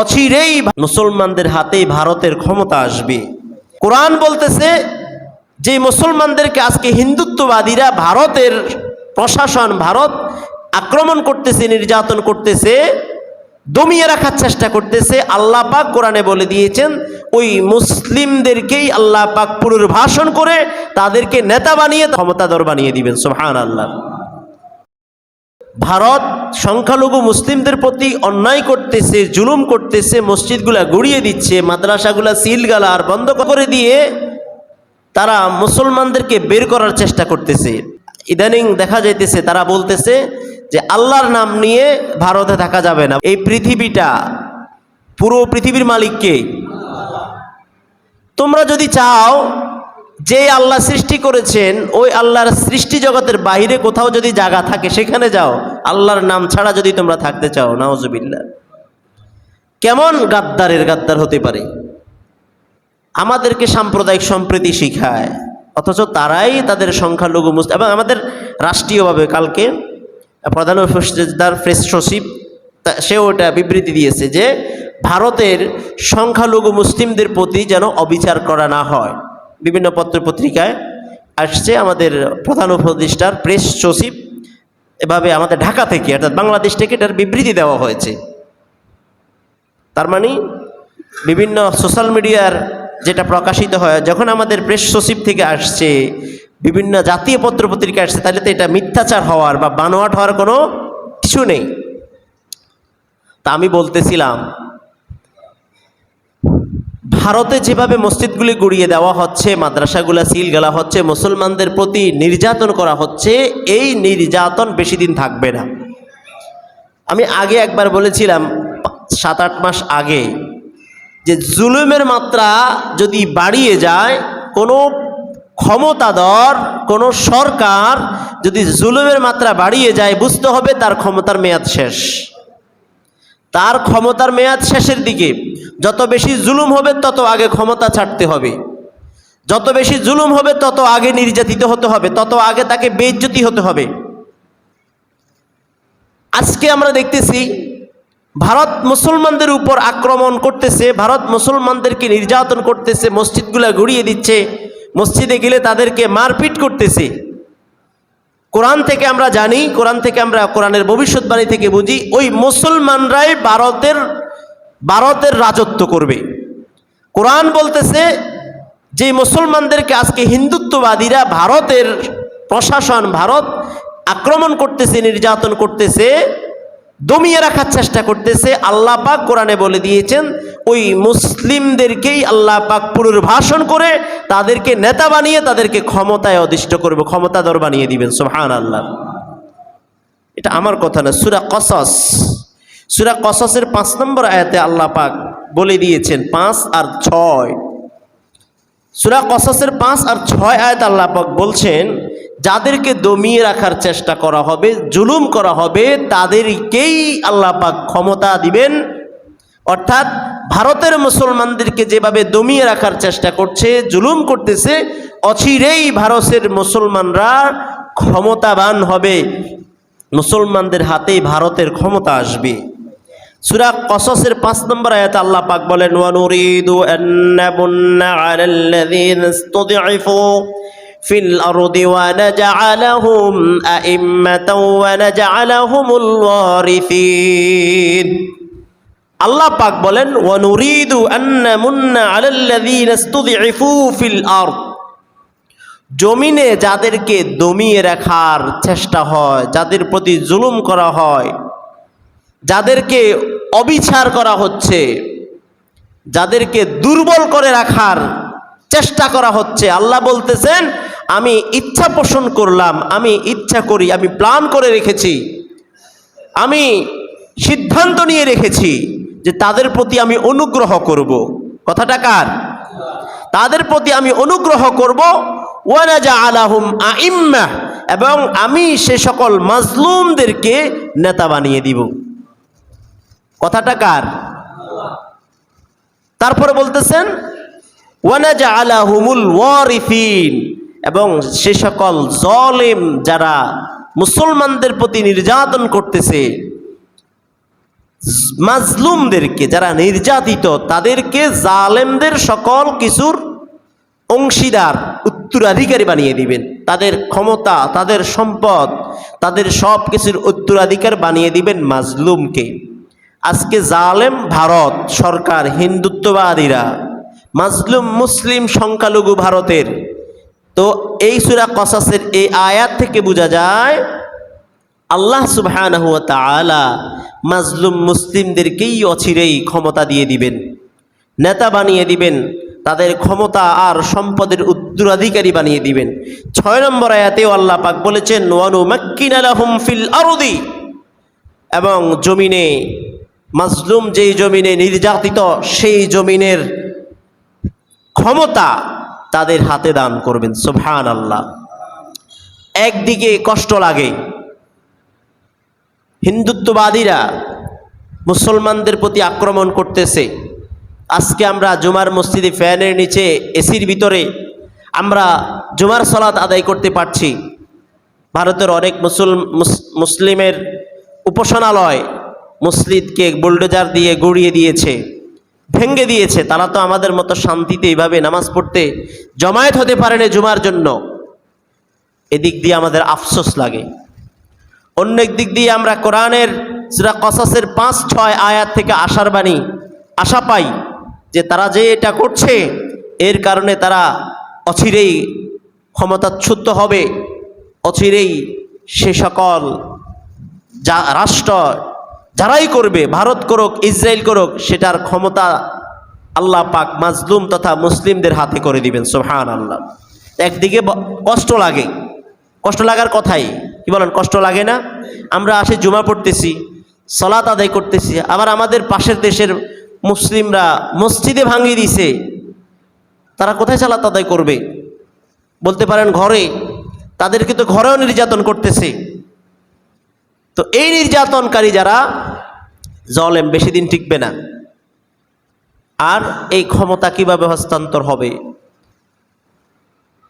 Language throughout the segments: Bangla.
অচিরেই মুসলমানদের হাতেই ভারতের ক্ষমতা আসবে। কোরআন বলতেছে যে মুসলমানদেরকে আজকে হিন্দুত্ববাদীরা ভারতের প্রশাসন, ভারত আক্রমণ করতেছে, নির্যাতন করতেছে, দমিয়ে রাখার চেষ্টা করতেছে। আল্লাহ পাক কোরআনে বলে দিয়েছেন, ওই মুসলিমদেরকেই আল্লাহ পাক পুনর্ভাষণ করে তাদেরকে নেতা বানিয়ে ক্ষমতাধর বানিয়ে দিবেন। সোহান আল্লাহ ভারত সংখ্যালঘু মুসলিমদের প্রতি অন্যায় করতেছে, জুলুম করতেছে, মসজিদগুলা গুড়িয়ে দিচ্ছে, মাদ্রাসাগুলা সিলগালা আর বন্ধ করে দিয়ে তারা মুসলমানদেরকে বের করার চেষ্টা করতেছে। ইদানিং দেখা যাইতেছে, তারা বলতেছে যে আল্লাহর নাম নিয়ে ভারতে থাকা যাবে না। এই পৃথিবীটা, পুরো পৃথিবীর মালিককে তোমরা যদি চাও যে আল্লাহ সৃষ্টি করেছেন, ওই আল্লাহর সৃষ্টি জগতের বাইরে কোথাও যদি জায়গা থাকে, সেখানে যাও। আল্লাহর নাম ছাড়া যদি তোমরা থাকতে চাও নাওজবিল্লা কেমন গাদ্দারের গাদ্দার হতে পারে? আমাদেরকে সাম্প্রদায়িক সম্প্রীতি শিখায়, অথচ তারাই তাদের সংখ্যালঘু মুসলিম এবং আমাদের রাষ্ট্রীয়ভাবে কালকে প্রধান উপদেষ্টার প্রেস সচিব সেও এটা বিবৃতি দিয়েছে যে, ভারতের সংখ্যালঘু মুসলিমদের প্রতি যেন অবিচার করা না হয়। বিভিন্ন পত্র পত্রিকায় আসছে আমাদের প্রধান উপদেষ্টার প্রেস সচিব। এভাবে আমাদের ঢাকা থেকে, অর্থাৎ বাংলাদেশ থেকে এটার বিবৃতি দেওয়া হয়েছে। তার মানে বিভিন্ন সোশ্যাল মিডিয়ার যেটা প্রকাশিত হয়, যখন আমাদের প্রেস সচিব থেকে আসছে, বিভিন্ন জাতীয় পত্র পত্রিকা আসছে, তাহলে তো এটা মিথ্যাচার হওয়ার বা বানোয়াট হওয়ার কোনো কিছু নেই। তা আমি বলতেছিলাম ভারতে যেভাবে মসজিদগুলি গুড়িয়ে দেওয়া হচ্ছে, মাদ্রাসাগুলা সিল গেলা হচ্ছে, মুসলমানদের প্রতি নির্যাতন করা হচ্ছে, এই নির্যাতন বেশি দিন থাকবে না। আমি আগে একবার বলেছিলাম সাত আট মাস আগে, যে জুলুমের মাত্রা যদি বাড়িয়ে যায়, কোনো ক্ষমতাধর, কোনো সরকার যদি জুলুমের মাত্রা বাড়িয়ে যায়, বুঝতে হবে তার ক্ষমতার মেয়াদ শেষ। তার ক্ষমতার মেয়াদ শেষের দিকে। যত বেশি জুলুম হবে, তত আগে ক্ষমতা ছাড়তে হবে। যত বেশি জুলুম হবে, তত আগে নির্যাতিত হতে হবে, তত আগে তাকে বেজ্জতি হতে হবে। আজকে আমরা দেখতেছি, ভারত মুসলমানদের উপর আক্রমণ করতেছে, ভারত মুসলমানদেরকে নির্যাতন করতেছে, মসজিদগুলা গুড়িয়ে দিচ্ছে, মসজিদে গেলে তাদেরকে মারপিট করতেছে। কোরআন থেকে আমরা জানি, কোরআন থেকে আমরা কোরআনের ভবিষ্যৎবাণী থেকে বুঝি, ওই মুসলমানরাই ভারতের ভারতের রাজত্ব করবে। কোরআন বলতেছে যে মুসলমানদেরকে আজকে হিন্দুত্ববাদীরা ভারতের প্রশাসন, ভারত আক্রমণ করতেছে, নির্যাতন করতেছে, দমিয়ে রাখার চেষ্টা করতেছে, আল্লাহ পাক কোরআনে বলে দিয়েছেন ওই মুসলিমদেরকেই আল্লাহ পাক পুনর্ভাষণ করে তাদেরকে নেতা বানিয়ে তাদেরকে ক্ষমতায় অধিষ্ঠ করবে ক্ষমতাধর বানিয়ে দিবেন সোহান আল্লাহ এটা আমার কথা না, সুরা কসস। সুরা কসসের পাঁচ নম্বর আয়াতে আল্লাহ পাক বলে দিয়েছেন, পাঁচ আর ছয়। সুরা কসসের পাঁচ আর ছয় আয়াত আল্লাহ পাক বলছেন, যাদেরকে দমিয়ে রাখার চেষ্টা করা হবে, জুলুম করা হবে, তাদেরকেই আল্লাহ পাক ক্ষমতা দিবেন অর্থাৎ ভারতের মুসলমানদেরকে যেভাবে দমিয়ে রাখার চেষ্টা করছে, জুলুম করতেছে, অচিরেই ভারতের মুসলমানরা ক্ষমতাবান হবে। মুসলমানদের হাতেই ভারতের ক্ষমতা আসবে। সুরা কসসের পাঁচ নম্বর আয়াতে আল্লাহ পাক বলেন, ওয়ানুরিদু আন্নাবুন্না আলাল্লাযীনা ইসতুদঈফু ফিল আরদি ওয়া নাজআলাহুম আইম্মাতাও ওয়া নাজআলাহুমুল ওয়ারিসিন। আল্লাহ পাক বলেন, ওয়ানুরিদু আন্নামুন্না আলাল্লাযীনা ইসতুদঈফু ফিল আরদ। জমিনে যাদেরকে দমিয়ে রাখার চেষ্টা হয়, যাদের প্রতি জুলুম করা হয়, যাদেরকে অবিচার করা হচ্ছে, যাদেরকে দুর্বল করে রাখার চেষ্টা করা হচ্ছে, আল্লাহ বলতেছেন, আমি ইচ্ছা পোষণ করলাম, আমি ইচ্ছা করি, আমি প্ল্যান করে রেখেছি, আমি সিদ্ধান্ত নিয়ে রেখেছি। যে তাদের প্রতি আমি অনুগ্রহ করব। কথাটা কার? তাদের প্রতি আমি অনুগ্রহ করব। ওয়ানাজা আলাহুম আইম্মা এবং আমি সে সকল মাজলুমদেরকে নেতা বানিয়ে দিব। কথাটা কার? তারপরে বলতেছেন ওয়ানাজা আলাহুমুল ওয়ারিফিন এবং সে সকল জলেম যারা মুসলমানদের প্রতি নির্যাতন করতেছে মাজলুমদেরকে যারা নির্যাতিত, তাদেরকে জালেমদের সকল কিছুর অংশীদার, উত্তরাধিকারী বানিয়ে দিবেন। তাদের ক্ষমতা, তাদের সম্পদ, তাদের সব কিছুর উত্তরাধিকার বানিয়ে দিবেন মাজলুমকে। আজকে জালেম ভারত সরকার, হিন্দুত্ববাদীরা, মাজলুম মুসলিম সংখ্যালঘু ভারতের, তো এই সুরা কসাসের এই আয়াত থেকে বোঝা যায়, আল্লাহ তাআলা মাজলুম মুসলিমদেরকেই অচিরেই ক্ষমতা দিয়ে দিবেন। নেতা বানিয়ে দিবেন, তাদের ক্ষমতা আর সম্পদের উত্তরাধিকারী বানিয়ে দিবেন। ছয় নম্বর আয়াতেও আল্লাহ পাক বলেছেন, ওয়ানু মাক্কিন আলাহুম ফিল আরদি। এবং জমিনে, মাজলুম যেই জমিনে নির্যাতিত, সেই জমিনের ক্ষমতা তাদের হাতে দান করবেন সুবহান আল্লাহ একদিকে কষ্ট লাগে হিন্দুত্ববাদীরা মুসলমানদের প্রতি আক্রমণ করতেছে। আজকে আমরা জুমার মসজিদে ফ্যানের নিচে এসির ভিতরে আমরা জুমার সলাৎ আদায় করতে পারছি। ভারতের অনেক মুসল মুস- মুসলিমের উপাসনালয় মসজিদকে বুলডোজার দিয়ে গড়িয়ে দিয়েছে ভেঙ্গে দিয়েছে। তারা তো আমাদের মতো শান্তিতে এইভাবে নামাজ পড়তে জমায়েত হতে পারেনি জুমার জন্য। এদিক দিয়ে আমাদের আফসোস লাগে। অন্য এক দিক দিয়ে আমরা কোরআনের সুরা কসাসের পাঁচ, ছয় আয়াত থেকে আশার বাণী, আশা পাই যে তারা যে এটা করছে, এর কারণে তারা অচিরেই ক্ষমতাচ্যুত হবে, অচিরেই সে সকল যা রাষ্ট্র যারাই করবে, ভারত করুক, ইসরায়েল করুক, সেটার ক্ষমতা আল্লাহ পাক মাজলুম তথা মুসলিমদের হাতে করে দিবেন সোহান আল্লাহ একদিকে কষ্ট লাগে, কষ্ট লাগার কথাই। কি বলেন, কষ্ট লাগে না? আমরা আসে জুমা পড়তেছি, সলাত আদায় করতেছি, আবার আমাদের পাশের দেশের মুসলিমরা মসজিদে ভাঙিয়ে দিছে, তারা কোথায় সালাত আদায় করবে? বলতে পারেন ঘরে, তাদেরকে তো ঘরেও নির্যাতন করতেছে। তো এই নির্যাতনকারী যারা, জলেম, বেশি দিন টিকবে না। আর এই ক্ষমতা কীভাবে হস্তান্তর হবে?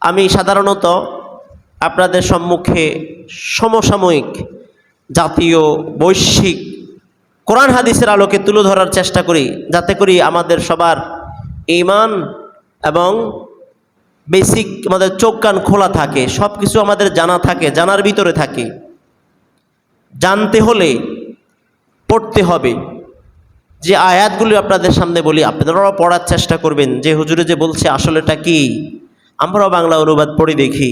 আমি সাধারণত আপনাদের সম্মুখে সমসাময়িক জাতীয় বৈশ্বিক কোরআন হাদিসের আলোকে তুলে ধরার চেষ্টা করি, যাতে করি আমাদের সবার ইমান এবং বেসিক আমাদের চোখ কান খোলা থাকে সব কিছু আমাদের জানা থাকে, জানার ভিতরে থাকে। জানতে হলে পড়তে হবে। যে আয়াতগুলি আপনাদের সামনে বলি, আপনারাও পড়ার চেষ্টা করবেন, যে হুজুরে যে বলছে আসলেটা কি? আমরাও বাংলা অনুবাদ পড়ে দেখি।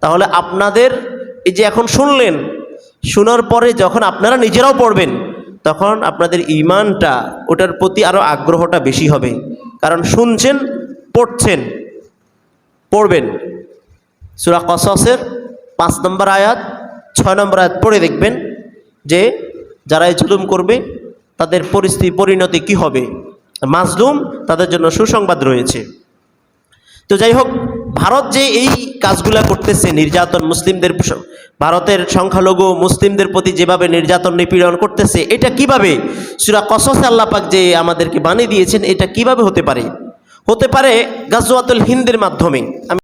তাহলে আপনাদের এই যে এখন শুনলেন, শোনার পরে যখন আপনারা নিজেরাও পড়বেন, তখন আপনাদের ইমানটা, ওটার প্রতি আরও আগ্রহটা বেশি হবে। কারণ শুনছেন, পড়ছেন, পড়বেন। সুরা কসসের পাঁচ নম্বর আয়াত, ছয় নম্বর আয়াত পড়ে দেখবেন যে, যারা এই জুলুম করবে, তাদের পরিস্থিতি, পরিণতি কি হবে? মাজলুম তাদের জন্য সুসংবাদ রয়েছে। তো যাই হোক ভারত যে এই কাজগুলা করতেছে নির্যাতন মুসলিমদের ভারতের সংখ্যালঘু মুসলিমদের প্রতি যেভাবে নির্যাতন নিপীড়ন করতেছে, এটা কীভাবে? সুরা কসসে আল্লাহ পাক যে আমাদেরকে বানিয়ে দিয়েছেন, এটা কীভাবে হতে পারে? হতে পারে গাজওয়াতুল হিন্দের মাধ্যমে। আমি